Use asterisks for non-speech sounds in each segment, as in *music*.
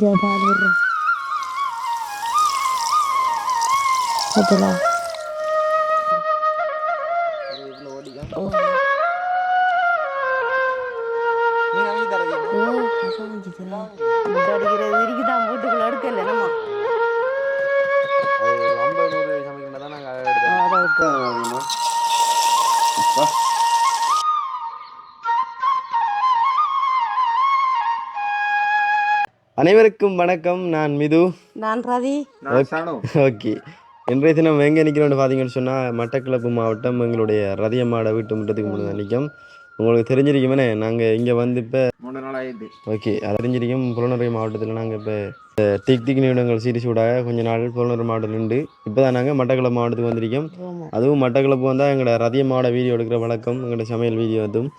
እንጀባ አልብራ ተብላ அனைவருக்கும் வணக்கம். நான் மிது. நான் ரதி ஓகே இன்றைய தினம் எங்கே நிற்கிறோம்னு பார்த்தீங்கன்னு சொன்னால் மட்டக்களப்பு மாவட்டம் எங்களுடைய ரதியம்மாட வீட்டு முட்டத்துக்கு முன்னாடி நிற்கும். உங்களுக்கு தெரிஞ்சிருக்குமே நாங்கள் இங்கே வந்து இப்போ மூணு நாள் ஆயிடுது ஓகே அது தெரிஞ்சிருக்கும். புலனறுவை மாவட்டத்தில் நாங்கள் இப்போ டிக் டிக் நிமிடங்கள் சீரிஸ் ஊடாக கொஞ்ச நாள் புலனறுவை மாவட்டத்தில் நின்று இப்போ தான் நாங்கள் மட்டக்களப்பு மாவட்டத்துக்கு வந்திருக்கோம். அதுவும் மட்டக்களப்பு வந்தால் எங்களோட ரதியம்மாவோட வீடியோ எடுக்கிற வழக்கம் எங்களோட சமையல் வீடியோ அதுவும்.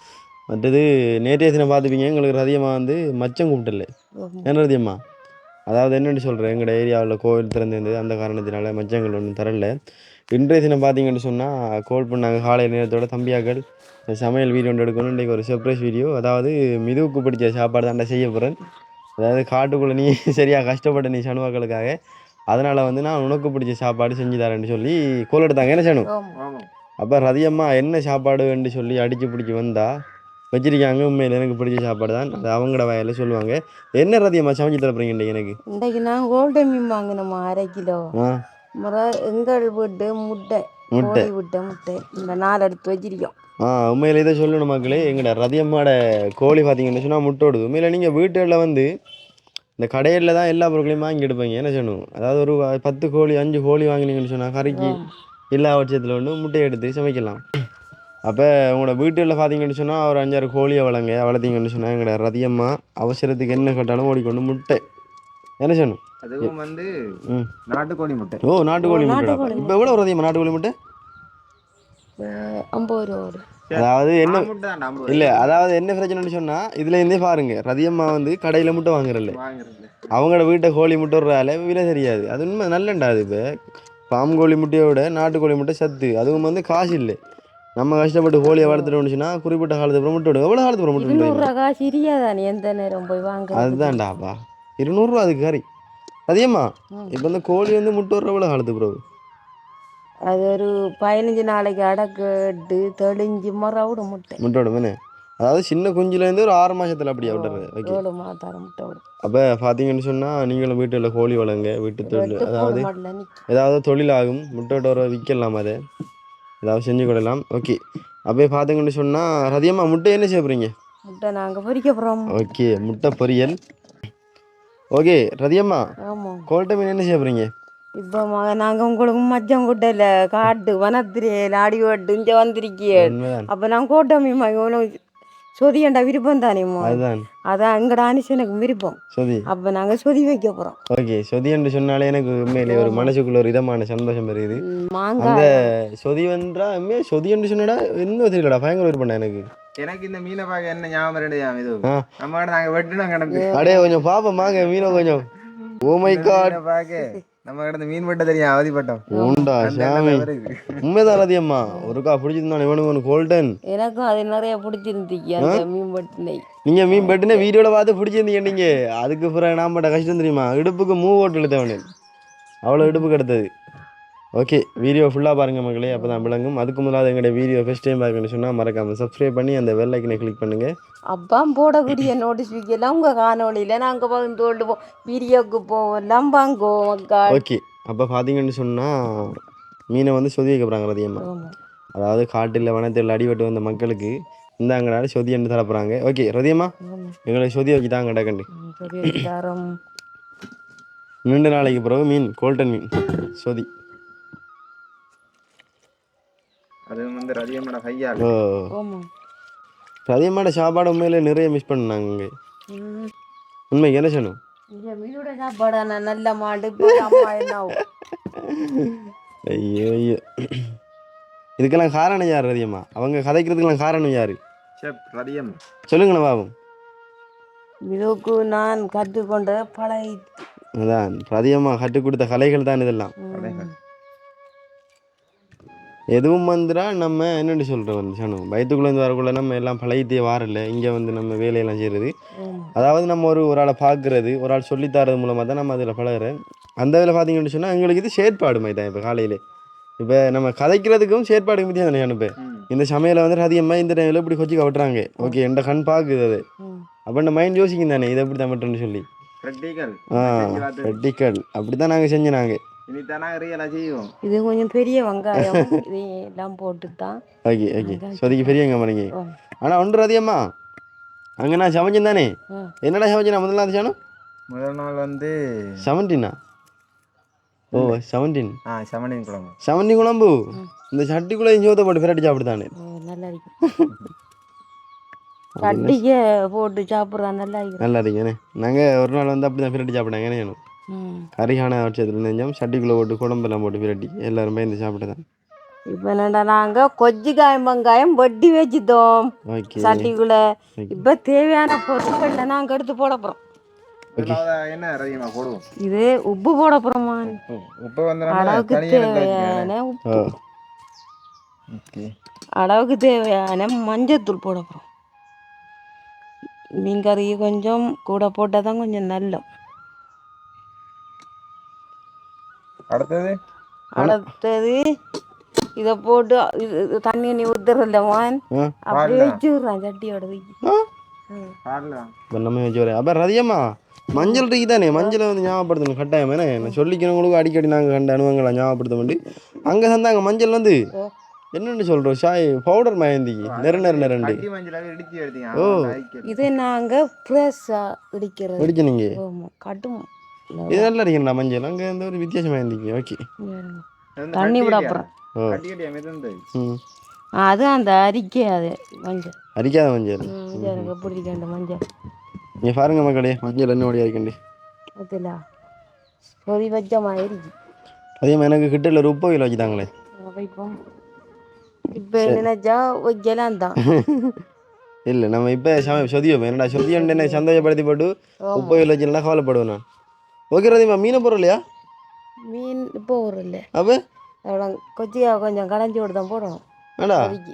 மற்றது நேற்றைய தினம் பார்த்துப்பீங்க எங்களுக்கு ரதியம்மா வந்து மச்சம் கூப்பிட்டல என்ன ரதியம்மா அதாவது என்னென்னு சொல்கிறேன் எங்களோட ஏரியாவில் கோவில் திறந்திருந்தது அந்த காரணத்தினால மச்சங்கள் ஒன்றும் தரல. இன்றைய தினம் பார்த்தீங்கன்னு சொன்னால் கால் பண்ணாங்க காலை நேரத்தோட தம்பியாக்கள். சமையல் வீடியோ ஒன்று எடுக்கணும் இன்றைக்கி ஒரு சர்ப்ரைஸ் வீடியோ. அதாவது மிதுவுக்கு பிடிச்ச சாப்பாடு தாண்டா செய்ய போகிறேன் அதாவது காட்டுக்குள்ளே நீ *laughs* சரியாக கஷ்டப்பட்ட நீ சணுவாக்களுக்காக அதனால் வந்து நான் உனக்கு பிடிச்ச சாப்பாடு செஞ்சு தரேன்னு சொல்லி கோல் எடுத்தாங்க. என்ன சனு? அப்போ ரதியம்மா என்ன சாப்பாடுன்னு சொல்லி அடிச்சு பிடிச்சி வந்தா வச்சிருக்காங்க. உண்மையில் எனக்கு பிடிச்ச சாப்பாடு தான். அது அவங்களோட வயலில் சொல்லுவாங்க. என்ன ரதியம்மா சமைச்சு தரப்புறீங்க எனக்கு? இன்றைக்கு நான் கோல்டன் மீன் வாங்கினோம்மா அரை கிலோ. முறை எங்கள் வீட்டு முட்டை முட்டை. விட்ட முட்டை. இந்த நாலு எடுத்து வச்சிருக்கோம். ஆ உண்மையில இதை சொல்லணும் மக்களே. எங்களோட ரதியம்மாட கோழி பார்த்தீங்கன்னு சொன்னால் முட்டோடுது உண்மையில் நீங்கள் வீட்டுகளில் வந்து இந்த கடையில் தான் எல்லா பொருட்களையும் வாங்கி எடுப்பீங்க. என்ன சொல்லணும்? அதாவது ஒரு பத்து கோழி அஞ்சு கோழி வாங்கினீங்கன்னு சொன்னால் கறிக்கு எல்லா பட்சத்தில் ஒன்று முட்டையை எடுத்து சமைக்கலாம். அப்போ உங்களோட வீட்டுகளில் பார்த்தீங்கன்னு சொன்னால் ஒரு அஞ்சாறு கோழியை வளங்க வளர்த்தீங்கன்னு சொன்னால் எங்களோட ரதியம்மா அவசரத்துக்கு என்ன கேட்டாலும் ஓடிக்கொண்டு முட்டை. என்ன சொல்லணும் அதுவும் வந்து நாட்டுக்கோழி முட்டை. ஓ நாட்டுக்கோழி முட்டை. இப்போ எவ்வளோ ரதியம்மா நாட்டுக்கோழி முட்டை? அதாவது என்ன இல்ல அதாவது என்ன பிரச்சனைன்னு சொன்னா இதுல இருந்தே பாருங்க. ரதியம்மா வந்து கடையில முட்டை வாங்குறல்ல வாங்குறது அவங்களோட வீட்டை கோழி முட்டை விடுறால விலை தெரியாது. அது உண்மை நல்லண்டா அது இப்போ? பாம் கோழி முட்டையை விட நாட்டுக்கோழி முட்டை சத்து. அதுவும் வந்து காசு இல்லை. நம்ம கஷ்டப்பட்டு கோழியை வளர்த்துட்டோம்னுச்சுன்னா குறிப்பிட்ட காலத்துக்கு அப்புறம் முட்டை விடும் எவ்வளோ காலத்துக்கு அப்புறம் முட்டை விடுவீங்க? இருநூறுவா இரியாதானே எந்த நேரம் போய் வாங்க அதுதான்டாப்பா. இருநூறுவா அதுக்கு கறி. அதிகமா இப்போ இந்த கோழி வந்து முட்டை விடுற எவ்வளோ காலத்துக்கு பிறகு? அது ஒரு பதினஞ்சு நாளைக்கு அடக்கட்டு தெளிஞ்சு முறை விடும் முட்டை. முட்டை விடுமே அதாவது சின்ன குஞ்சுலேருந்து ஒரு ஆறு மாசத்துல அப்படியே விட்டுறது. ஓகே. ஏழு மாதம் முட்டை விடும்? அப்போ பார்த்தீங்கன்னு சொன்னால் நீங்களும் வீட்டில் கோழி வளங்க வீட்டு தொழில். வெட்டு அதாவது போட மாட்டல நிற்கும் ஏதாவது தொழிலாகும் முட்டையோட விற்கலாம் அதை? ஏதாவது செஞ்சு கொள்ளலாம் ஓகே அப்படியே பார்த்தீங்கன்னு சொன்னால் ரதியம்மா முட்டை என்ன செய்ய போகிறீங்க முட்டை நாங்கள் பொரிக்க போகிறோம் ஓகே முட்டை பொரியல். ஓகே ரதியம்மா ஆமாம் கோல்ட்டை மீன் என்ன செய்ய போகிறீங்க இப்போ நாங்கள் உங்களுக்கு மச்சம் கூட்டையில் காட்டு வனத்திரையில் அடி ஓட்டு இங்கே வந்திருக்கியே. அப்போ நான் கோட்டை மீமா உனக்கு சொதியண்டா விருப்பம் தானேம்மா அதுதான். அதான் எங்கட அனுஷனுக்கு விருப்பம். சொதி. அப்போ நாங்கள் சொதி வைக்க போகிறோம் ஓகே சொதி என்று சொன்னாலே எனக்கு உண்மையிலே ஒரு மனசுக்குள்ள ஒரு இதமான சந்தோஷம் இருக்குது அந்த சொதி வென்றா உண்மையாக சொதி என்று சொன்னடா இன்னும் தெரியலடா பயங்கர விருப்பம்டா எனக்கு. எனக்கு இந்த மீனை பார்க்க என்ன ஞாபகம் ரெண்டு இது நம்ம நாங்க வெட்டினோம் கிடக்கு அடே கொஞ்சம் பாப்போம் வாங்க மீனை கொஞ்சம். ஓ மை காட் மீனை பார்க்க. நம்ம கிட்ட மீன் வெட்ட தெரியும் அவதிப்பட்டோம். உண்டா சாமி. உண்மைதான் ரதியம்மா ஒருக்கா பிடிச்சிருந்தான் இவனுக்கு ஒன்று கோல்டன் எனக்கும் அது நிறைய பிடிச்சிருந்துச்சு அந்த மீன் பட்டினை நீங்க மீன் பெட்டுன வீடியோல பார்த்து பிடிச்சிருந்தீங்க நீங்க. அதுக்கு பிறகு நான் பட்ட கஷ்டம் தெரியுமா? இடுப்புக்கு மூவ் ஓட்டு இழுத்தவனு. அவ்வளோ இடுப்புக்கு எடுத்தது ஓகே வீடியோ ஃபுல்லாக பாருங்க மக்களே அப்போ தான் விளங்கும். அதுக்கு முதலாவது எங்களுடைய வீடியோ ஃபஸ்ட் டைம் பார்க்கணும்னு சொன்னால் மறக்காம சப்ஸ்கிரைப் பண்ணி அந்த வெல் ஐக்கனை கிளிக் பண்ணுங்க. அப்பா போடக்கூடிய நோட்டிஃபிகேஷன் உங்கள் காணொளியில் நாங்கள் பகிர்ந்து கொள்வோம். வீடியோக்கு போவோம் வாங்கோ ஓகே அப்போ பார்த்தீங்கன்னு சொன்னால் மீனை வந்து சொதி வைக்க போகிறாங்க ஆமாம் அதாவது காட்டில் வனத்தில் அடிபட்டு வந்த மக்களுக்கு இந்த அங்கடாடி சொதி என்று தர போகிறாங்க ஓகே ரதியம்மா எங்களை சொதி வைக்க தாங்க டக்கண்டு ம், சரி தரம். ரெண்டு நாளைக்கு பிறகு மீன் கோல்டன் மீன் சொதி. அதுவும் வந்து ரதியம்மோட கையால். ரதியம்மாட சாப்பாடு உண்மையிலே நிறைய மிஸ் பண்ணாங்க இங்கே. ம். உண்மைக்கு என்ன செய்யணும் இந்த மீனோட சாப்பாடு? நான் நல்ல ஆகும்? ஐயோ ஐயோ. இதுக்கெல்லாம் காரணம் யார் ரதியம்மா? அவங்க கதைக்கிறதுக்கெல்லாம் காரணம் யார்? செப் ரதியம் சொல்லுங்களேன் பாபம் இதுக்கு நான் கற்றுக்கொண்ட பழைய அதான் ரதியம்மா கற்றுக் கொடுத்த கலைகள் தான் இதெல்லாம். எதுவும் வந்துடா நம்ம என்னென்னு சொல்கிறோம் வந்து சனு? வயிற்றுக்குள்ளேருந்து வரக்குள்ள நம்ம எல்லாம் பழகிட்டே வாரல இங்கே வந்து நம்ம வேலையெல்லாம் செய்கிறது அதாவது நம்ம ஒரு ஒரு ஆளை பார்க்குறது ஒரு ஆள் சொல்லித்தரது மூலமாக தான் நம்ம அதில் பழகுறோம் அந்த இதில் பார்த்தீங்கன்னு சொன்னால் எங்களுக்கு இது செயற்பாடு மாதிரி தான் இப்போ காலையில். இப்போ நம்ம கதைக்கிறதுக்கும் செயற்பாடுக்கும் பற்றி தானே அனுப்பு இந்த சமையலை வந்து அதிகமாக இந்த டைமில் இப்படி கொச்சி கவுட்டுறாங்க. ஓகே எந்த கண் பார்க்குது அது? அப்போ இந்த மைண்ட் யோசிக்கும் தானே இதை எப்படி தான் மட்டும்னு சொல்லி ஆ ரெட்டிக்கல் அப்படி தான் நாங்கள் செஞ்சோம் நாங்கள் இது கொஞ்சம் பெரிய வெங்காயம். *laughs* இதையெல்லாம் போட்டு தான் ஓகே. ஓகே சொதிக்கு ஆ. ஆனால் ஒன்று அதிகமா அங்கே நான் சமைச்சேன் தானே. என்னடா சமைச்சேன்? முதல்ல அது முதல் நாள் வந்து செவன்டீனா? ஓ செவன்டீன். ஆ செவனின் குழம்பு. செவன்டீன் குழம்பு? இந்த சட்டிக்குள்ளே சோத்தை போட்டு பிரட்டி சாப்பிடுதானே? நல்லா இருக்கும் *laughs* சட்டிக்கு போட்டு சாப்பிட்றா நல்லா இருக்கும் நல்லா இருக்கேனே நாங்கள் ஒரு நாள் வந்து அப்படி தான் பிரட்டி சாப்பிட்டாங்க என்ன செய்யணும் ம். கரிகான வருஷத்தில் நெஞ்சோம் சட்டிக்குள்ளே போட்டு குழம்பெல்லாம் போட்டு பிரட்டி எல்லாரும் பயந்து சாப்பிட்டு இப்போ என்னடா நாங்கள் கொஜ்ஜிக்காயம் வெங்காயம் வெட்டி வச்சுட்டோம். சட்டிக்குள்ள. இப்போ தேவையான பொருட்களை நாங்கள் எடுத்து போட போகிறோம் இது உப்பு போட போகிறோமா உப்பு வந்து நம்ம அளவுக்கு. தேவையான உப்பு. அளவுக்கு தேவையான மஞ்சத்தூள் போட போகிறோம் மீன் கறி கொஞ்சம் கூட போட்டால் தான் கொஞ்சம் நல்ல அடுத்தது? அடுத்தது இதை போட்டு இது இது தண்ணி நீ மான் ஆ அப்படியே வச்சுடுறான் சட்டியோட அப்போ ரதியம்மா மஞ்சள் இருக்கு தானே மஞ்சளை வந்து ஞாபகப்படுத்தணும். கட்டாயம். என்ன நான் சொல்லிக்கிறவங்களுக்கு அடிக்கடி நாங்கள் கண்ட அனுபவங்களை ஞாபகப்படுத்த வேண்டி. அங்கே தந்தாங்க மஞ்சள் வந்து. என்னென்னு சொல்கிறோம் ஷாய் பவுடர் மயந்திக்கு. நெரு நெரு நெருண்டு கட்டி மஞ்சளாவே இடிச்சு எடுத்தீங்க. ஓ. இது நாங்கள் ஃப்ரெஷ்ஷாக இடிக்கிறது. வெடிச்சு நீங்கள் கட்டும். இது நல்லா இருக்கீங்களா மஞ்சள்? அங்கே இந்த ஒரு வித்தியாசம் மயந்திக்கு ஓகே. தண்ணி விட அப்புறம். அது அந்த அரிக்கை அது மஞ்சள். அரிக்காத மஞ்சள். எனக்கு இருக்கு அந்த மஞ்சள். நீங்கள் பாருங்க மக்களே மஞ்சள் என்ன ஓடி அரிக்கண்டி அதில். சொதி வச்ச மாதிரி. அதே மாதிரி எனக்கு கிட்ட ஒரு உப்பு வகையில் வச்சுட்டாங்களே. இப்போ நினைச்சா வைக்கலாம் தான். இல்லை நம்ம இப்போ சொதி வைப்போம் என்னடா சொதி என்ன சந்தோஷப்படுத்தி போட்டு உப்பு வகையில் வச்சுருந்தா கவலைப்படுவேன் நான். ஓகே ரதிமா மீனை போடுறோம் இல்லையா? மீன் இப்போ ஒரு இல்லை. அப்போ? அவ்வளோ கொச்சியா கொஞ்சம் கடைஞ்சி விட்டு தான்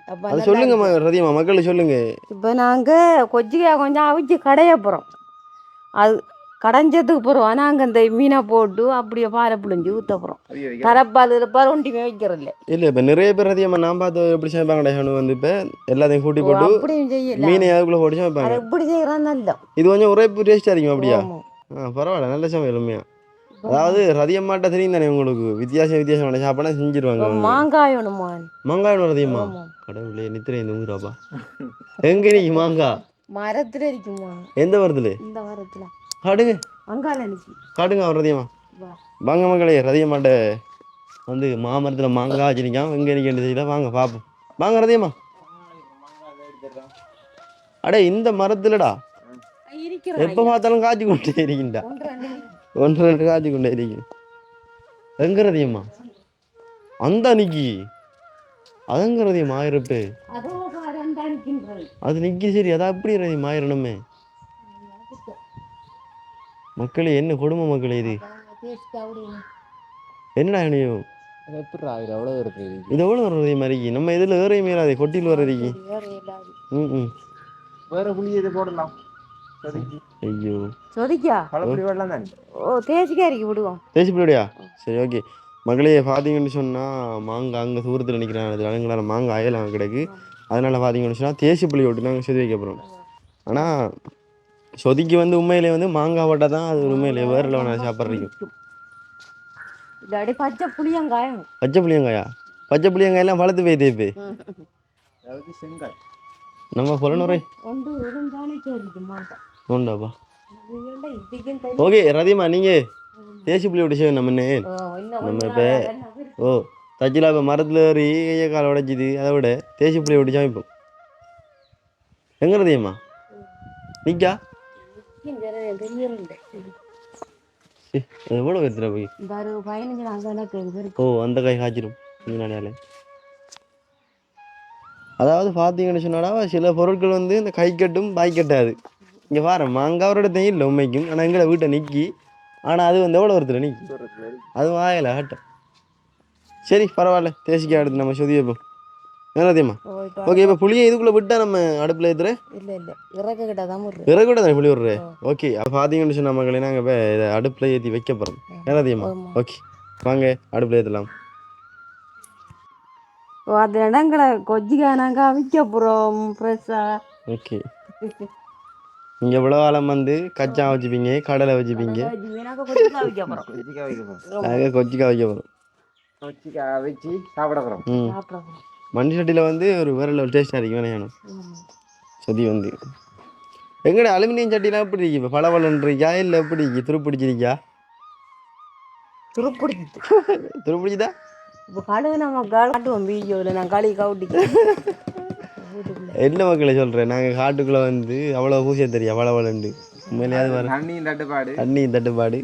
அப்போ அது சொல்லுங்க ம- ரதிமா மக்களுக்கு சொல்லுங்க. இப்போ நாங்கள் கொச்சிக்காய் கொஞ்சம் அவிச்சு கடைய போகிறோம் அது கடைஞ்சதுக்கு போகிறோம் நாங்கள் இந்த மீனை போட்டு அப்படியே பாலை புழிஞ்சு ஊற்ற போகிறோம். கரப்பால் இருப்பால் ஒன்றுமே வைக்கிறது இல்லை. இல்லை இப்போ நிறைய பேர் ரதியம்மா நான் பார்த்து எப்படி சமைப்பாங்கடா ஷானு வந்து இப்போ? எல்லாத்தையும் கூட்டி போட்டு மீனை அதுக்குள்ளே சமைப்பாங்க. அது எப்படி செய்கிறான் நல்ல இது கொஞ்சம் உரைப்பு டேஸ்ட்டாக இருக்கும் அப்படியா. ஆ பரவாயில்ல நல்ல சமையல் உண்மையா? அதாவது ரதியம்மாட்ட தெரியும் தானே உங்களுக்கு? வித்தியாசம் வித்தியாசமான சாப்பாடா செஞ்சிருவாங்க. மாங்காய் மாங்காய் வேணும் ரதியம்மா கடவுளே நித்திரை தூங்குறாப்பா எங்க நீ மாங்காய் மரத்தில் இருக்குமா? எந்த வருதுல இந்த மரத்தில். காடுங்க. அங்கால காடுங்க அவர் ரதியம்மா வாங்க மக்களே ரதியம்மாட்ட வந்து மாமரத்தில் மாங்காய் வச்சிருக்கான். எங்கே நிற்க செய்யல வாங்க பார்ப்போம் வாங்க ரதியம்மா அடே இந்த மரத்துலடா. எப்போ பார்த்தாலும் காய்ச்சி கொண்டே இருக்கின்றா ஒன்று ரெண்டு காய்ச்சி கொண்டே இருக்கு எங்க ரதியம்மா அந்த அன்னைக்கு அதங்க ரதியம்மா ஆயிரப்பு அதோ அது நிற்கி சரி அதான் அப்படி ரதியம்மா ஆயிரணுமே மக்களே என்ன கொடுமை மக்களே இது என்னடா அது எப்படிடா இது எவ்வளோ வர்றது மாதிரி நம்ம இதில் வேற மீறாது கொட்டியில் வர்றதுக்கு ம் ம் வேற புளி இது போடலாம் ஐயோ. சொதிக்கா? விடுவோம். தேசி பிள்ளையா சரி ஓகே மகளே பார்த்தீங்கன்னு சொன்னால் மாங்காய் அங்கே தூரத்தில் நிற்கிறான் அது அலங்களான மாங்காய் அயலாம் கிடக்கு. அதனால் பார்த்தீங்கன்னு சொன்னால் தேசி புளி விட்டு நாங்கள் சொதி வைக்க போகிறோம் ஆனால் சொதிக்கு வந்து உண்மையிலே வந்து மாங்காய் போட்டால் தான் அது உண்மையிலே வேறு லெவனாக சாப்பிட்றீங்க. பச்சை புளியங்காயம். பச்சை புளியங்காயா? பச்சை புளியங்காயெல்லாம் வளர்த்து போய் தேய்ப்பு. நம்ம புலனுரை. கை ஓகே ரதிமா நீங்கள் தேசி புளி விட்டு நம்ம என்ன நம்ம இப்போ? ஓ தச்சிலா இப்போ மரத்தில் ஏறி கையை காலை உடைச்சிது. அதை விட தேசி புளியை விட்டு சமைப்போம் எங்கே ரதியம்மா? நிக்கா? எவ்வளோ எடுத்துகிற போய்? ஒரு ஓ அந்த கை காய்ச்சிரும். முன்னாடியாலே அதாவது பார்த்தீங்கன்னு சொன்னாடா சில பொருட்கள் வந்து இந்த கை கட்டும் பாய் கட்டாது. இங்கே பாரு மாங்காவோட தான் இல்லை உண்மைக்கும். ஆனால் எங்களை வீட்டை நிற்கி ஆனால் அது வந்து எவ்வளோ ஒருத்தர் நிற்கி அது வாயல ஆட்டம் சரி பரவாயில்ல. தேசிக்காய் எடுத்து நம்ம சொதி வைப்போம் என்ன ரதியம்மா ஓ இப்போ ஓகே இப்போ புளியை இதுக்குள்ளே விட்டா நம்ம அடுப்பில் ஏற்றுற இல்லை இல்லை. இறக்க கிட்ட தான் முடுறேன் விறகு கூட தானே புளி விடுறேன் ஓகே அப்போ பார்த்தீங்கன்னு சொன்ன மக்களே நாங்கள் இப்போ இதை அடுப்பில் ஏற்றி வைக்க போகிறோம் ஆமா. ஓகே. வாங்க அடுப்பில் ஏற்றலாம் அந்த இடங்களை கொஜ்ஜிக்காய் நாங்கள் அவிக்க போகிறோம் ஃப்ரெஷ்ஷாக ஓகே. *laughs* நீங்கள் இவ்வளோ காலம் வந்து கச்சா வச்சுப்பீங்க கடலை வச்சுப்பீங்க. நாங்கள் கொச்சிக்காய் வைக்க போகிறோம் கொச்சிக்காய் வச்சு சாப்பிட போகிறோம் மண்டி சட்டியில் வந்து ஒரு வேற லெவல் டேஸ்ட்டாக இருக்கு வேணும் சொதி வந்து. எங்கட அலுமினியம் சட்டிலாம் எப்படி இருக்கு? இப்போ பளபளன்றிருக்கா இல்லை எப்படி இருக்கு? துருப்பிடிச்சிருக்கா? துருப்பிடிச்சிட்டு துருப்பிடிச்சதா இப்போ கழுகு நம்ம காட்டுவோம் வீடியோவில் நான் களி கவுட்டிக்கு வீட்டுக்குள்ளே *laughs* என்ன மக்களை சொல்கிறேன் நாங்கள் காட்டுக்குள்ளே வந்து அவ்வளோ பூசிய தெரியும் பளபளண்டு உண்மையிலேயாவது வர தண்ணியும் தட்டுப்பாடு. தண்ணி தட்டுப்பாடு.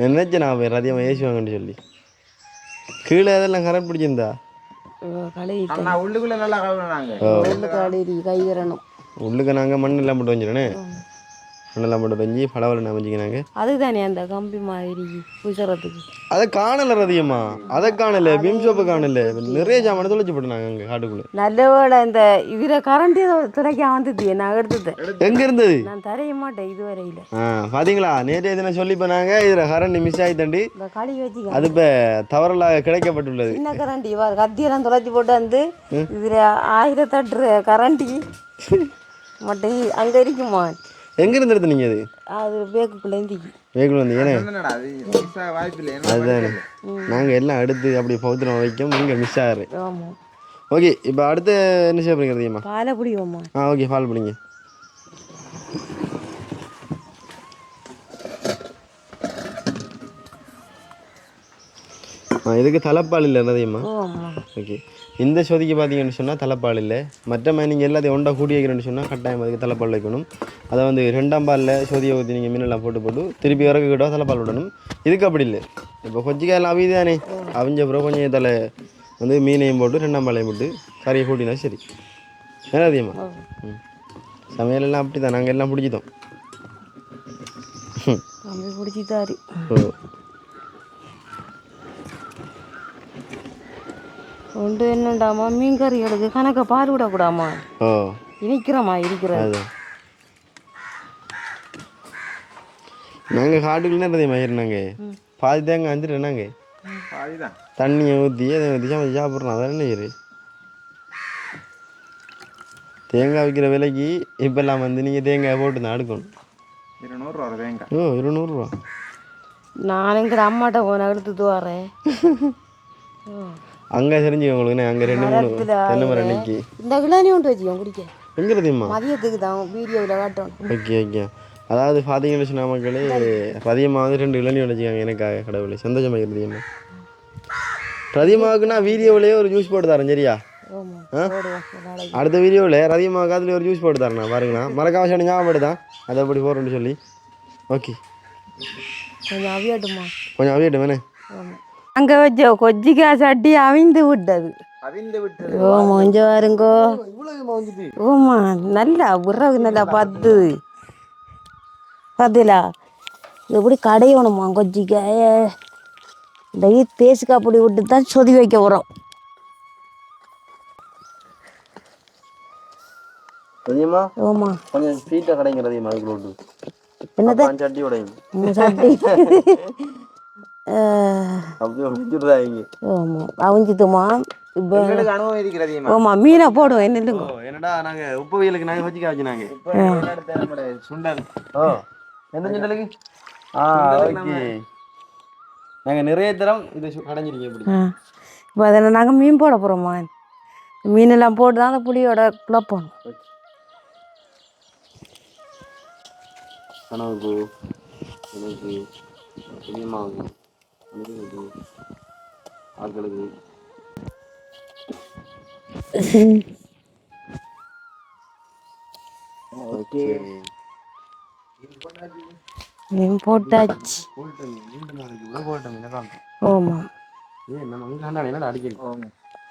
நினைச்சேன் நான் போய் அதிகமாக ஏசுவாங்கன்னு சொல்லி. கீழே அதெல்லாம் கரண்ட் பிடிச்சிருந்தா? உள்ளுக்குள்ள நல்லா கழுவுனோம் நாங்க உள்ள களி கை வரணும். உள்ளுக்க நாங்கள் மண்ணெல்லாம் போட்டு வஞ்சிடனே மண்ணெல்லாம் போட்டு வஞ்சி பளபளன்னு அமைஞ்சிக்கினாங்க அதுதானே அந்த கம்பி மாதிரி பூசறதுக்கு அதை காணல ரதியம்மா. அதை காணல பிம் சோப்பு காணல. நிறைய சாமான தொலைச்சு போட்டுனாங்க அங்கே காட்டுக்குள்ளே. நல்ல வேளை இந்த இதில் கரண்ட் துடைக்க வந்தது நான் எடுத்துட்டேன் எங்கே இருந்தது? நான் தரைய மாட்டேன் இதுவரையில். ஆ பாத்தீங்களா? நேற்றைய தினம் சொல்லி போனாங்க இதில் கரண்ட் மிஸ் ஆகித்தண்டி இந்த களி வச்சுக்க. அது இப்போ தவறலாக கிடைக்கப்பட்டுள்ளது. சின்ன கரண்டி இவர் கத்தியெல்லாம் தொலைச்சி போட்டு வந்து இதில் ஆயிரத்தட்டு கரண்டி மட்டும் அங்கே இருக்குமா? எங்க இருந்து. எடுத்து நீங்கள் அது அது வேகுள் வந்து ஏன்னா என்ன அதுதானே நாங்கள் எல்லாம் எடுத்து அப்படி பௌத்திரம் வைக்கும் இங்கே மிஸ் ஆகுது ஆமாம் ஓகே இப்போ அடுத்து என்ன செய்ய போறீங்க ரதியம்மா? பாலை பிடிவோம்மா. ஆ ஓகே ஃபால் பண்ணிங்க ஆ இதுக்கு தலைப்பால் இல்லை ஓ ஆமாம் ஓகே. இந்த சொதிக்கு பார்த்தீங்கன்னு சொன்னால் தலைப்பால் இல்லை. மற்ற நீங்கள் எல்லாத்தையும் ஒன்றா கூட்டி வைக்கிறேன்னு சொன்னால் கட்டாயம் அதுக்கு தலைப்பால் வைக்கணும். அதை வந்து ரெண்டாம் பாலில் சொதியை ஊற்றி நீங்கள் மீனெல்லாம் போட்டு போட்டு திருப்பி இறக்க கிட்ட தலைப்பால் விடணும். இதுக்கு அப்படி இல்லை. இப்போ கொச்சிக்காயெல்லாம் அவிது தானே அவிஞ்ச அப்புறம் கொஞ்சம் தலை வந்து மீனையும் போட்டு ரெண்டாம் பாலையும் போட்டு கறியை கூட்டினா சரி. என்ன அதிகமா? ம். சமையலெல்லாம் அப்படி தான் நாங்கள் எல்லாம் பிடிச்சிட்டோம் பிடிச்சிட்டாரு ஓ. ஒன்று என்னண்டாமா? மீன் கறிகளுக்கு கணக்க பால் விடக்கூடாமா? ஓ. இனிக்கிறோமா இருக்கிறது. அதுதான் நாங்கள் காட்டுக்குள்ளே அதிகமாக ஏறினாங்க பாதி தேங்க அஞ்சிட்டு நாங்கள் தண்ணியை ஊற்றி அதை ஊற்றி சமைச்சு சாப்பிட்றோம். அதான் என்ன செய்யுது தேங்காய் விற்கிற விலைக்கு இப்போல்லாம் வந்து நீங்கள் தேங்காய் போட்டு தான் அடுக்கணும். இருநூறுவா ஒரு தேங்காய். ஓ இருநூறுவா. நான் எங்கிட்ட அம்மாட்ட போன எடுத்துட்டு வரேன் *laughs* அங்கே தெரிஞ்சுக்க உங்களுக்கு அங்கே ரெண்டு மூணு மரம் நிற்கி இந்த கிளானி ஒன்று வச்சுக்கோ குடிக்க. எங்கே தெரியுமா மதியத்துக்கு தான் வீடியோவில் காட்டணும் ஓகே ஓகே. அதாவது பார்த்தீங்கன்னு சொன்ன மக்களே ரதியம்மா வந்து ரெண்டு இளநீ வச்சுக்காங்க எனக்காக கடவுளை. சந்தோஷமாக ரதியம்மா ரதியம்மாவுக்கு நான் வீடியோவிலேயே ஒரு ஜூஸ் போட்டு தரேன் சரியா? அடுத்த வீடியோவில் ரதியம்மாவுக்கு அதில் ஒரு ஜூஸ் போட்டு தரேன் பாருங்கண்ணா. மறக்காம சொன்ன ஞாபகப்படுதான் அதை எப்படி போடுறேன்னு சொல்லி. ஓகே. கொஞ்சம் அவியாட்டுமா? கொஞ்சம் அவியட்டும் வேணே அங்கே வச்ச கொஜ்ஜிக்காய் சட்டி அவிந்து விட்டது. ஓ கொஞ்சம் வருங்கோ ஓமா நல்லா உறவு நல்லா பத்து. பத்துலா எப்படி கடையணுமா கொஜ்ஜிக்காய இந்த தேசுக்காய் பொடி விட்டு தான் சொதி வைக்க கொஞ்சம் அதுக்குள்ள சட்டி உடையும். உங்க சட்டி அஹ், அப்படியே முடிச்சுடுறாங்க ஆமா அவிஞ்சிதுமா இப்போ அனுபவம் இருக்கிறது ஓமா மீனை போடுவோம் என்ன இல்லைங்க? என்னடா நாங்கள் உப்பு வெயிலுக்கு நாங்கள் வச்சுக்க வச்சுனாங்க. சுண்டல். ஓ எந்த சுண்டலுக்கு? ஆ ஓகே. நாங்கள் நிறைய தரம் இதை சு- கடைஞ்சிருக்கீங்க இப்படி. இப்போ அதில் நாங்கள் மீன் போட போகிறோம்மா மீனெல்லாம் போட்டு தான் அந்த புளியோட குழப்பம். கனவுக்கு எனக்கு மனிதனுக்கு ஆட்களுக்கு ஓகே. மீன் போட்டாச்சு. ஓமா ஏன் நம்ம இங்கே கண்டாடி என்னடா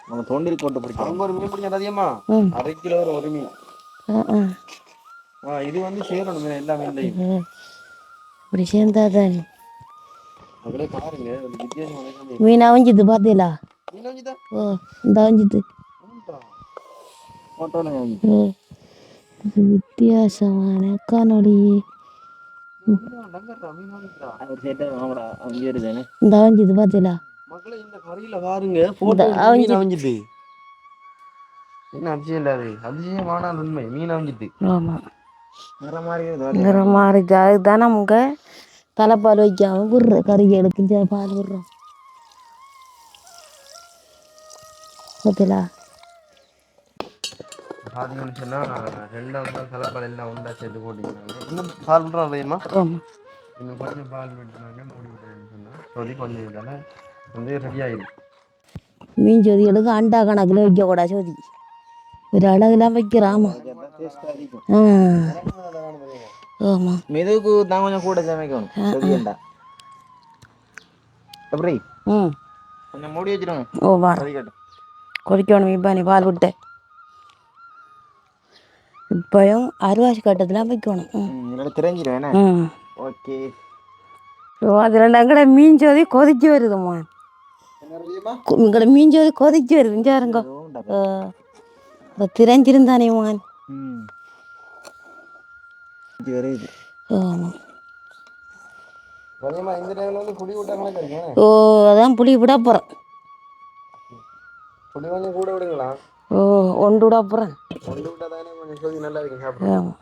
நம்ம தோண்டில் போட்டு பிடிச்சோம் அவங்க ஒரு மீன் பிடிச்சா அதிகமா ம். அரை கிலோ ஒரு மீன். இது வந்து சேரணும் எல்லா மீன்லையும். ம். இப்படி சேர்ந்தாதான் இந்த அவிஞ்சிது போட்டோல ஓ இது வித்தியாசமான காணொளி இந்த அவிஞ்சிது அவிஞ்சிட்டு என்ன அதிசயம் இல்லாது உண்மை மீன் அதுதான் தலைப்பால் வைக்காம விடுற கறி எடுத்து பால் விடுறோம் பார்த்தீங்களா பார்த்தீங்கன்னு சொன்னா ரெண்டாவது நாள் தலைப்பால் எல்லாம் உண்டா சேர்த்து போட்டிங்கனாங்க இன்னும் பால் விட்றோம் தெரியுமா ஆமாம் இன்னும் கொஞ்சம் பால் விட்டுனாங்க மூடி விட்டுறேன்னு சொன்னா சொதி கொஞ்சம் இதெல்லாம் வந்து ரெடி ஆயிடுது மீன் சொதிகளுக்கு அண்டா கணக்கில் வைக்கக்கூடாது சொதி ஒரு அழகுலாம் வைக்கிறாமா ஆ மெதுவுக்கு தான் கொஞ்சம் கூட சமைக்கணும். சரியாண்டா எப்படி ம். கொஞ்சம் மூடி வச்சிருங்க. ஓ சரிக்கட்டும் கொதிக்கணும் இப்போ நீ பால் விட்டு இப்போயும் அருவாசி கட்டத்தில் வைக்கணும். ம். ஓகே. ஓ அதில் எங்கட மீன் ஜோதி கொதிச்சு வருதும்மா. இங்கட மீன் ஜோதி கொதிச்சு வருது. இந்த திரைஞ்சிருந்தானே மான் இது வருது ஆமாம் கொஞ்சமா இந்த டைம்ல வந்து புளி விட்டாங்கன்னா கிடைக்கும் ஓ அதான் புளி விட போகிறேன் புளி கொஞ்சம் கூட விடுங்களா? ஓ ஒன்று விட போகிறேன் கொண்டு விட்டா தானே கொஞ்சம் நல்லா சாப்பிட ஆமாம்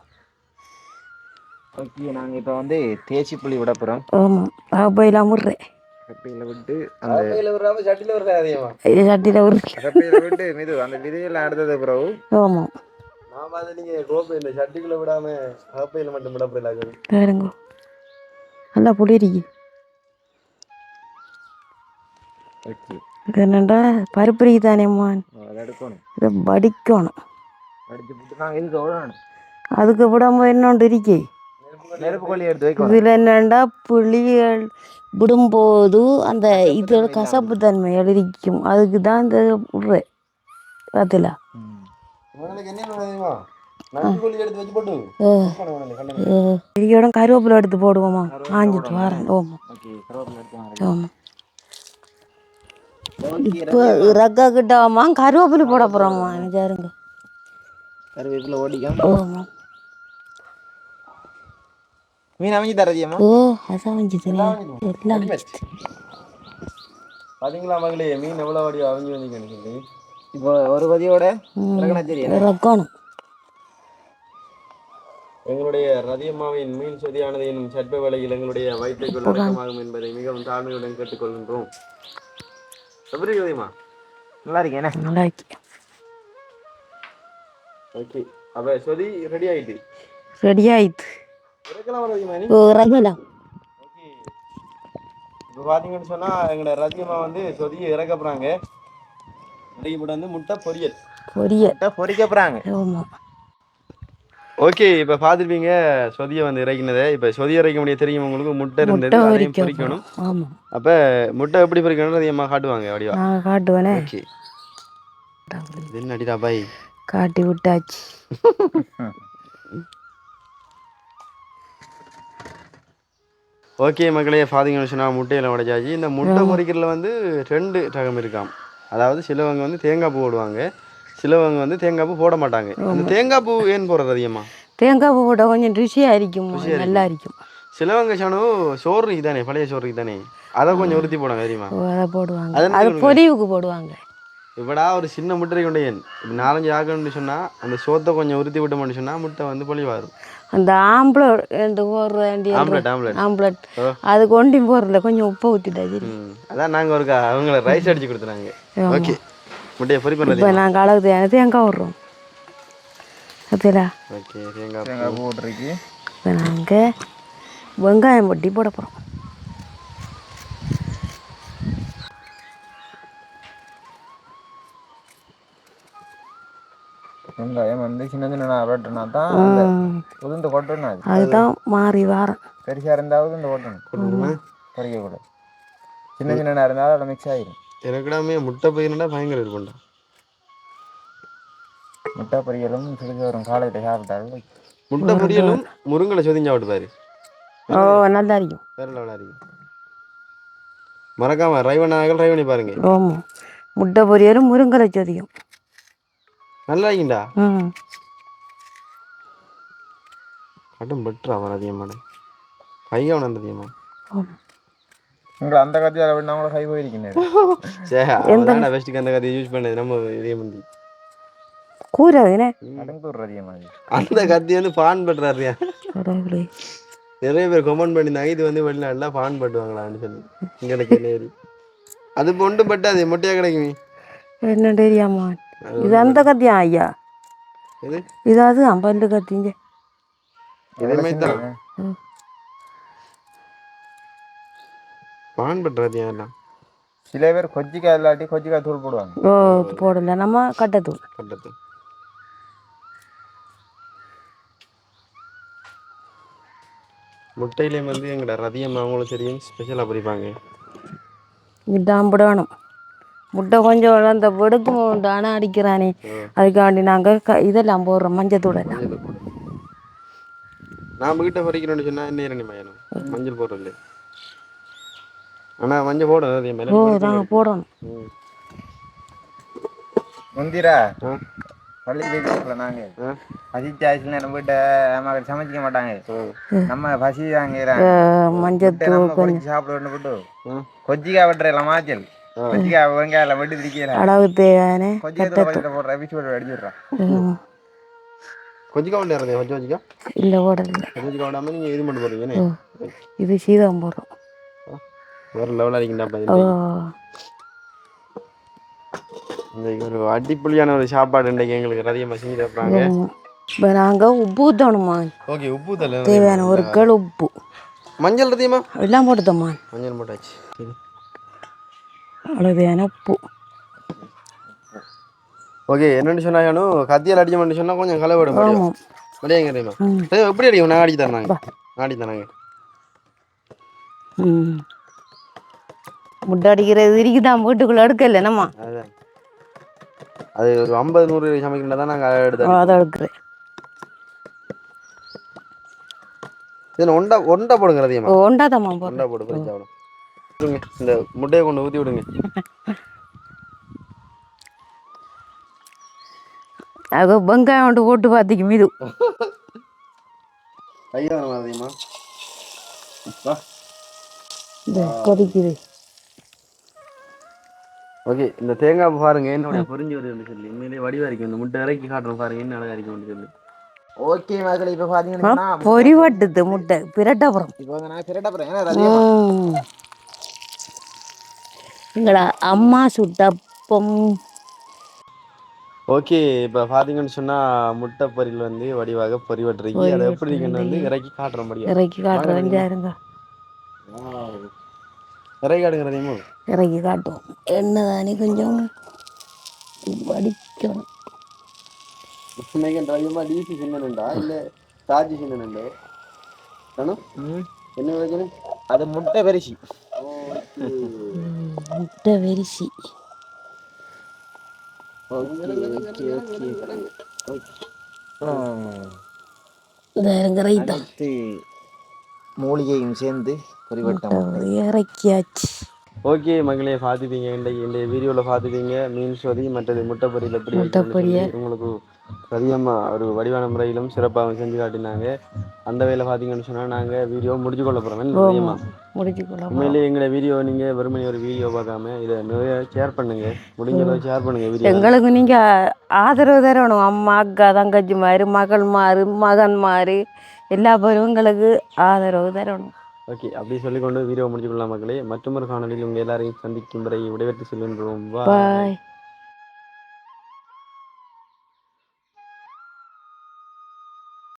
ஓகே நாங்கள் இப்போ வந்து தேச்சி புளி விட போகிறோம் ஆமாம் போயெல்லாம் விட்றேன். கப்பையில் விட்டு அந்த கப்பையில விடுறாம சட்டில விடுறா அதிகமா சட்டியில் விட்றேன். கப்பையில் விட்டு மெது அந்த விதையெல்லாம் அடுத்தது பிறகு. ஆமாம் நான் பார்த்து நீங்க கோப்பை இந்த சட்டிக்குள்ள விடாம கப்பையில மட்டும் விட போயிடலாது பாருங்க. நல்லா புளி இருக்கு ஓகே இது என்னண்டா பருப்பு இருக்கு தானே மான்? அதை எடுக்கணும். இதை வடிக்கணும். அதுக்கு விடாம இன்னொன்று இருக்கே? இதில் என்னண்டா புளிகள் விடும்போது அந்த இதோட கசப்பு தன்மை எழுதிக்கும். அதுக்கு தான் இந்த விட்றேன். அதில் தெரியுமா? பெரியோட கருவேப்பிலை எடுத்து ஓகே கருவேப்பிலை எடுத்து வாங்க ஆமாம் இப்போ ரக்கா கிட்டவாமா கருவேப்பிலை போட போகிறோம்மா நிஜாருங்க கருவேப்பிலை ஓடிக்காம. ஓமா மீன் அமைஞ்சு தரதியம்மா? ஓ அதான் வஞ்சிதுனே எல்லாம் பாத்தீங்களா மகளே மீன் எவ்வளவு வடி அவிஞ்சு வந்தீங்கன்னு சொல்லி. இப்போ ஒரு பதியோட ரக்கணும் எங்களுடைய ரதியம்மாவின் மீன் சொதியானது என்னும் சட்ப வேலையில் எங்களுடைய வயிற்றுக்குள் அடக்கமாகும் என்பதை மிகவும் தாழ்மையுடன் கேட்டுக்கொள்கின்றோம். எப்படி ரதியம்மா நல்லா இருக்கேனே நல்லா இருக்கு. ஓகே அப்ப சொதி ரெடி ஆயிட்டு? ரெடி ஆயிடுது இறக்கலாம் ரதியம்மா நீ? ஓகே. இப்போ பார்த்தீங்கன்னு சொன்னா எங்களோட ரதியம்மா வந்து சொதியை இறக்க போறாங்க. வந்து முட்டை பொரியல். பொரியல். பொறிக்க போறாங்க. ஆமாம் ஓகே இப்போ பார்த்துருப்பீங்க சொதியை வந்து இறக்கினதை. இப்போ சொதி இறக்க முடிய தெரியும் உங்களுக்கு முட்டை இருந்தது அதையும் பொரிக்க பொரிக்கணும். ஆமாம் அப்போ முட்டை எப்படி பொரிக்கணும் அதிகமாக காட்டுவாங்க வடிவா. நான் காட்டுவேனே. ஓகே. பாய் காட்டி விட்டாச்சு. ஓகே மக்களே பார்த்தீங்கன்னு சொன்னால் முட்டையில் உடைச்சாச்சு. இந்த முட்டை பொரிக்கிறதுல வந்து ரெண்டு ரகம் இருக்காம். அதாவது சிலவங்க வந்து தேங்காய் பூ போடுவாங்க. சிலவங்க வந்து தேங்காய் பூ போட மாட்டாங்க. அந்த தேங்காய் பூ ஏன் போடுறது அதிகமாக தேங்காய் பூ போட்டால் கொஞ்சம் ருசியாக இருக்கும் நல்லா இருக்கும் சிலவங்க சனு சோறு தானே பழைய சோறு தானே? அதை கொஞ்சம் உறுத்தி போடுவாங்க தெரியுமா? அதை போடுவாங்க. அது? பொரிவுக்கு போடுவாங்க. இப்படா ஒரு சின்ன முட்டை கொண்டேன் இப்படி நாலஞ்சு ஆக்கணும்னு சொன்னால் அந்த சோத்தை கொஞ்சம் உறுத்தி விட்டோம்னு சொன்னால் முட்டை வந்து பொலிவாரும் அந்த ஆம்பளை ரெண்டு போடுற வேண்டிய ஆம்லெட் ஆம்லெட் ஆம்பளட் ஓ. அது கொண்டும் போடுறல கொஞ்சம் உப்பை ஊற்றிட்டாச்சு அதான் நாங்கள் ஒரு கா- அவங்கள ரைஸ் அடிச்சு கொடுத்துறாங்க. ஓகே. முட்டையை பொரி பண்ணுறது இப்போ நாங்கள் அளவுக்கு தேவை தேங்காய் விட்றோம் பார்த்தீங்களா ஓகே தேங்காய் தேங்காய் போட்டிருக்கு. இப்போ நாங்கள் வெங்காயம் பொட்டி போட போகிறோம் வெங்காயம் வந்து சின்ன சின்ன வெட்டினா தான் உளுந்து கொட்டணும் அது. அதுதான் மாறி வாரம் பெருசாக இருந்தால் உளுந்து கொட்டணும். பொறிக்கக்கூடாது சின்ன சின்ன இருந்தாலும் அதில் மிக்ஸ் ஆகிடும் எனக்குடாமே முட்டை பயிர்னா பயங்கர இருக்கும்டா முட்டை பொரியலும் சிறுக்கு வரும். காலையில் சாப்பிட்டாலும் முட்டை பொரியலும் முருங்கலை சொதிஞ்சா பாரு. ஓ நல்லா இருக்கும் வேற லெவலாக இருக்கு மறக்காம பண்ணாங்க ட்ரை பண்ணி பாருங்க. ஆமாம் முட்டை பொரியலும் முருங்கலை சொதியும் நல்லா இருக்கீண்டா ம் கடும் பெட்ரா அவர் அதிகமான கையவன் அந்த அதிகமா. உங்களை அந்த கத்தியால விட கூட கை போயிருக்கேன் சே அதான் பெஸ்ட்டுக்கு அந்த கதையை யூஸ் பண்ணது நம்ம இதே முந்தி அந்த கத்தி வந்து பான் கடவுளே. நிறைய பேர் கமெண்ட் பண்ணியிருந்தாங்க இது வந்து வெளிநாட்டுல பான் பட்டுவாங்களான்னு சொல்லி. இங்கே நேரி அது பொண்டு பட்டாது மொட்டையா கிடைக்குமே. என்ன தெரியாமா இது அந்த கத்தியா ஐயா. பான் பட்டுறாதியா எல்லாம் சில பேர் கொச்சிக்காய் இல்லாட்டி கொச்சிக்காய் தூள் போடுவாங்க ஓ போடல நம்ம கட்டத்தூள் கட்டத்து முட்டையிலேயும் வந்து எங்கட ரதியம் அவங்களும் சரியும் ஸ்பெஷலாக பொரிப்பாங்க இதான் போடணும் முட்டை கொஞ்சம் அந்த வெடுக்கும் தானே அடிக்கிறானே. அதுக்காண்டி நாங்கள் க இதெல்லாம் போடுறோம் மஞ்சத்தூள் எல்லாம். மஞ்சள் நான் வீட்டை பொரிக்கணும்னு சொன்னா என்ன இரணி மயணும்? மஞ்சள் போடுறது ஆனா மஞ்சள் போடும் அதே மாதிரி ஓ நாங்கள் போடணும். முந்திரா. பள்ளி போயிருக்கல நாங்க. பசிச்சு ஆயிடுச்சுன்னா நம்ம வீட்டை அம்மா சமைச்சிக்க மாட்டாங்க. நம்ம பசி வாங்கிறாங்க மஞ்சத்தூள் நம்ம பொறிச்சு சாப்பிட விட்டு ஆ. கொச்சிக்காய் வெட்டுறல மாச்சல் போடுறோம். வேற லெவலாக இருக்கீங்கடா ஓ. இன்றைக்கு ஒரு அடிப்பொலியான ஒரு சாப்பாடு இன்றைக்கு எங்களுக்கு அதிகமாக செஞ்சு தர்றாங்க. இப்போ நாங்கள் உப்பு ஊற்றணுமா ஓகே உப்பு தலை தேவையான ஒரு கல் உப்பு. மஞ்சள் ரதியமா எல்லாம் போட்டுதம்மா மஞ்சள் போட்டாச்சு. சரி. அவ்வளோ தேவையான உப்பு ஓகே என்னன்னு சொன்னாங்கன்னு கத்தியால் அடிச்சோம்னு சொன்னா கொஞ்சம் களை விட முடியும் ஆமாம் வெளியேங்க தெரியுமா எப்படி அடிக்கும்? நான் அடிச்சு தரேன் நான் அடிச்சு தராங்க ம். முட்டை அடிக்கிறது இருக்குதான் வீட்டுக்குள்ளே எடுக்கல நம்ம அது ஒரு ஐம்பது நூறு சமைக்கிறதா தான் நாங்கள் எடுத்தோம் அதை எடுக்கிறேன். இதில் ஒண்டா ஒண்டா போடுங்க அதிகமாக ஒண்டாதம்மா போடுறேன். ஒண்டா போடு இந்த முட்டையை கொண்டு ஊற்றி விடுங்க. அது வெங்காயம் கொண்டு போட்டு பார்த்திக்கு மீது. வர அதிகமா கொதிக்குது. ஓகே இந்த தேங்காய் பாருங்க என்னோட புரிஞ்சு வருதுன்னு சொல்லி. உண்மையிலேயே வடிவா இருக்கும் இந்த முட்டை இறக்கி காட்டுறோம் பாருங்க என்ன அழகா இருக்கும்னு சொல்லி. ஓகே மகளே இப்போ பார்த்தீங்கன்னா பொறி வட்டுது முட்டை பிரட்டப்புறம் இப்போ நான் திரட்ட போகிறேன் ஏன்னா. எங்களா அம்மா சுட்டப்பம் ஓகே இப்போ பார்த்தீங்கன்னு சொன்னா முட்டை பொரியல் வந்து வடிவாக பொறிவட்டுருக்கு அதை எப்படி இருக்குன்னு வந்து இறக்கி காட்டுற முடியும் இறக்கி காட்டுறேன் இருங்க இறக்கி காட்டுங்க ரதியமா இறக்கி காட்டுவோம். எண்ணெய் தானே கொஞ்சம் வடிக்கணும். ரதியமா டிசி சின்னனுண்டா இல்லை தாஜி சின்னனுண்டோ என்ன வைக்கணும் அது முட்டை பெருசி. ம், முட்டை வெரிசி இந்த ரைத்தா அடுத்து மூலிகையும் சேர்ந்து பொறிவட்டம் இறக்கியாச்சு. ஓகே மகளே பார்த்துப்பீங்க. இன்றைக்கு இந்த வீடியோவில் பார்த்துப்பீங்க. மீன் சொதி மற்றது முட்டை பொரியல் எப்படி. உங்களுக்கு சதியமாக ஒரு வடிவான முறையிலும் சிறப்பாக செஞ்சு காட்டினாங்க. அந்த வேலை பார்த்தீங்கன்னு சொன்னால் நாங்கள் வீடியோ முடிச்சு கொள்ள போகிறோம் சதியமா முடிச்சுக்கலாம் உண்மையிலேயே எங்களை வீடியோ நீங்கள் வெறுமனே ஒரு வீடியோ பார்க்காம இதை நிறைய ஷேர் பண்ணுங்க. முடிஞ்ச அளவு ஷேர் பண்ணுங்க வீடியோ. எங்களுக்கு நீங்க ஆதரவு தரணும். அம்மா அக்கா தங்கச்சி மாதிரி மகள் மாறு மகன் மாறு எல்லா பேரும் எங்களுக்கு ஆதரவு தரணும். ஓகே அப்படி சொல்லிக்கொண்டு வீடியோ முடிச்சு கொள்ளலாம் மக்களே. மற்றொரு காணொலியில் உங்கள் எல்லாரையும் சந்திக்கும் வரை விடைபெற்று செல்கின்றோம் Bye. பாய்